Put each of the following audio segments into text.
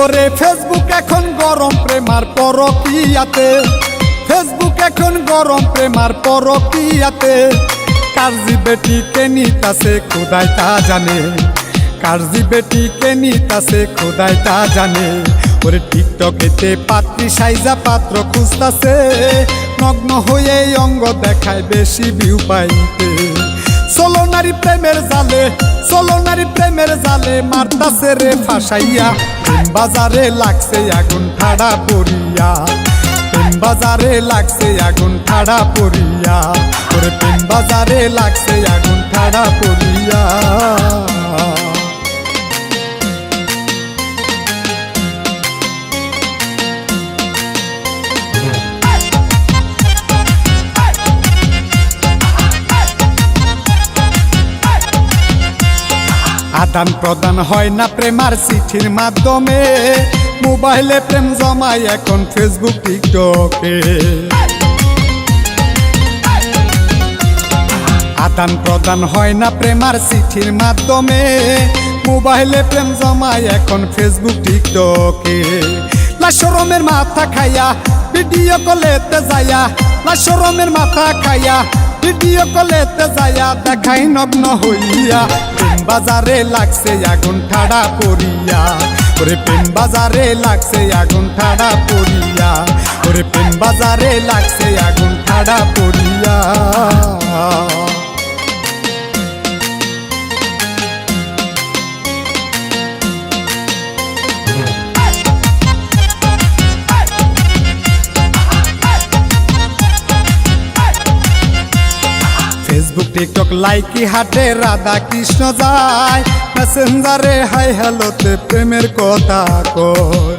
ওরে ফেসবুক এখন গরম প্রেমার পরকিয়াতে। ফেসবুক এখন গরম প্রেমার পরকিয়াতে। কারজি বেটি কে নিতাছে খোদাই তা জানে। কারজি বেটি কে নিতাছে খোদাই তা জানে। ওরে টিকটকেতে পাত্রী সাইজা পাত্র খুঁজতাছে। নগ্ন হয়ে অঙ্গ দেখায় বেশি ভিউ পাইতে। নারী প্রেমের জালে সোলো নারী প্রেমের জালে মারতাছে রে ফাঁসাইয়া। প্রেম বাজারে লাগছে আগুন ঠাড়া পড়িয়া। প্রেম বাজারে লাগছে আগুন ঠাড়া পড়িয়া। ওরে প্রেম বাজারে লাগছে আগুন ঠাড়া পড়িয়া। আদান প্রদান হয় না প্রেমার চিঠির মাধ্যমে। মোবাইলে প্রেম জমায় এখন ফেসবুক টিকটকে আদান প্রদান হয় না প্রেমার চিঠির মাধ্যমে। মোবাইলে প্রেম জমায় এখন ফেসবুক টিকটকে লাশরমের মাথা খাইয়া ভিডিও কলেতে যায়া লাশরমের মাথা খাইয়া ভিডিও কলেতে যায়া দেখাই নগ্ন হইয়া। প্রেম বাজারে লাগছে, আগুন ঠাড়া পড়িয়া। ওরে প্রেম বাজারে লাগছে, আগুন ঠাড়া পড়িয়া। ওরে প্রেম বাজারে লাগছে, আগুন ঠাড়া পড়িয়া। ফেসবুক টিকটক লাইকি হাটে রাধা কৃষ্ণ যায়। মেসেঞ্জারে হাই হ্যালোতে প্রেমের কথা কয়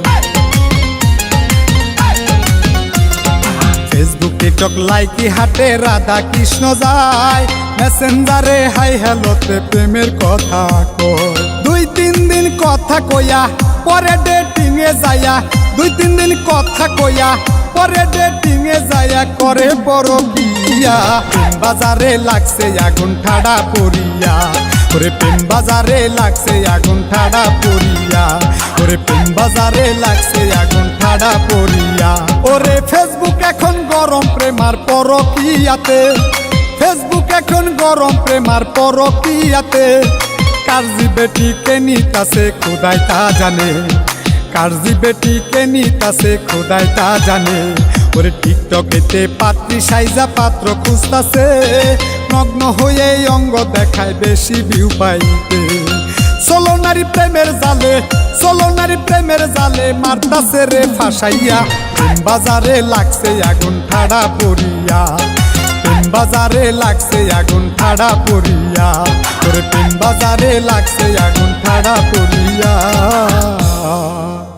ফেসবুক টিকটক লাইকি হাটে রাধা কৃষ্ণ যায়। মেসেঞ্জারে হাই হ্যালোতে প্রেমের কথা কয় দুই, তিন দিন কথা কইয়া, পরে ডেটিং এ যায়া দুই, তিন দিন কথা কইয়া, পরে ডেটিং এ যায়া করে বড় প্রেম বাজারে লাগছে আগুন ঠাড়া পড়িয়া। ওরে প্রেম বাজারে লাগছে আগুন ঠাড়া পড়িয়া। ওরে প্রেম বাজারে লাগছে আগুন ঠাড়া পড়িয়া। ওরে ফেসবুক এখন গরম প্রেমার পরকিয়াতে। ফেসবুক এখন গরম প্রেমার পরকিয়াতে। কারজি বেটি কে নিতাছে খোদাই তা জানে। কারজি বেটি কে নিতাছে খোদাই তা জানে। ওরে টিকটকেতে পাত্রী সাইজা পাত্র খুঁজতাছে। নগ্ন হয়ে অঙ্গ দেখায় বেশি ভিউ পাইতে। সোলো নারী প্রেমের জালে সোলো নারী প্রেমের জালে মারতাছে রে ফাঁসাইয়া। বাজারে লাগছে আগুন ঠাড়া পড়িয়া। বাজারে লাগছে আগুন ঠাড়া পড়িয়া। তোর বাজারে লাগছে আগুন ঠাড়া পড়িয়া।